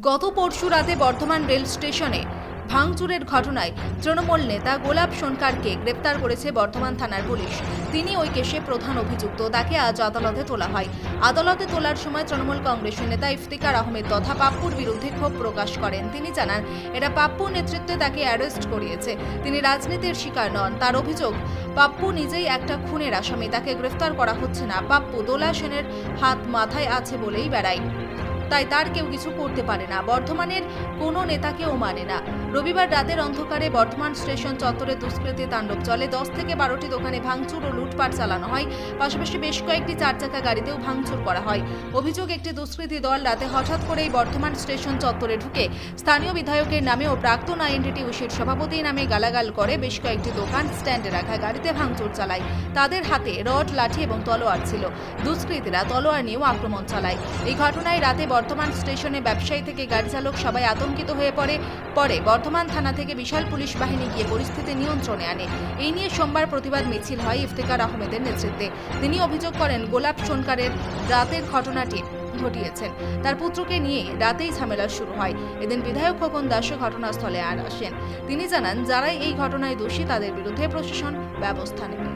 গত পরশু রাতে বর্ধমান রেল স্টেশনে ভাঙচুরের ঘটনায় তৃণমূল নেতা গোলাপ সোনকারকে গ্রেপ্তার করেছে বর্ধমান থানার পুলিশ। তিনি ওই কেসে প্রধান অভিযুক্ত। তাকে আজ আদালতে তোলা হয়। আদালতে তোলার সময় তৃণমূল কংগ্রেসের নেতা ইফতিকার আহমেদ তথা পাপ্পুর বিরুদ্ধে ক্ষোভ প্রকাশ করেন। তিনি জানান, এটা পাপ্পুর নেতৃত্বে তাকে অ্যারেস্ট করিয়েছে। তিনি রাজনীতির শিকার নন। তার অভিযোগ, পাপ্পু নিজেই একটা খুনের আসামি। তাকে গ্রেফতার করা হচ্ছে না। পাপ্পু দোলা সেনের হাত মাথায় আছে বলেই বেড়ায়। তাই তার কেউ কিছু করতে পারে না। বর্ধমানের কোনো নেতাকেও মানে না। রবিবার রাতের অন্ধকারে বর্ধমান স্টেশন চত্বরে দুষ্কৃতী তাণ্ডব চলে। দশ থেকে বারোটি দোকানে ভাঙচুর ও লুটপাট চালানো হয়। পাশাপাশি বেশ কয়েকটি চার চাকা গাড়িতেও ভাঙচুর করা হয়। অভিযোগ, একটি দুষ্কৃতী দল রাতে হঠাৎ করেই বর্ধমান স্টেশন চত্বরে ঢুকে স্থানীয় বিধায়কের নামে ও প্রাক্তন আইএনটিটি উশির সভাপতি নামে গালাগাল করে বেশ কয়েকটি দোকান স্ট্যান্ডে রাখা গাড়িতে ভাঙচুর চালায়। তাদের হাতে রড, লাঠি এবং তলোয়ার ছিল। দুষ্কৃতীরা তলোয়ার নিয়েও আক্রমণ চালায়। এই ঘটনায় রাতে বর্ধমান স্টেশনে ব্যবসায়ী থেকে গাড়ি চালক সবাই আতঙ্কিত হয়ে পড়ে পরে বর্ধমান থানা থেকে বিশাল পুলিশ বাহিনী গিয়ে পরিস্থিতি নিয়ন্ত্রণে আনে। এই নিয়ে সোমবার প্রতিবাদ মিছিল হয় ইফতেকার আহমেদের নেতৃত্বে। তিনি অভিযোগ করেন, গোলাপ সোনকারের রাতের ঘটনাটি ঘটিয়েছেন। তার পুত্রকে নিয়ে রাতেই ঝামেলা শুরু হয়। এদিন বিধায়ক খোকন দাসও ঘটনাস্থলে আর আসেন। তিনি জানান, যারাই এই ঘটনায় দোষী তাদের বিরুদ্ধে প্রশাসন ব্যবস্থা নেবে।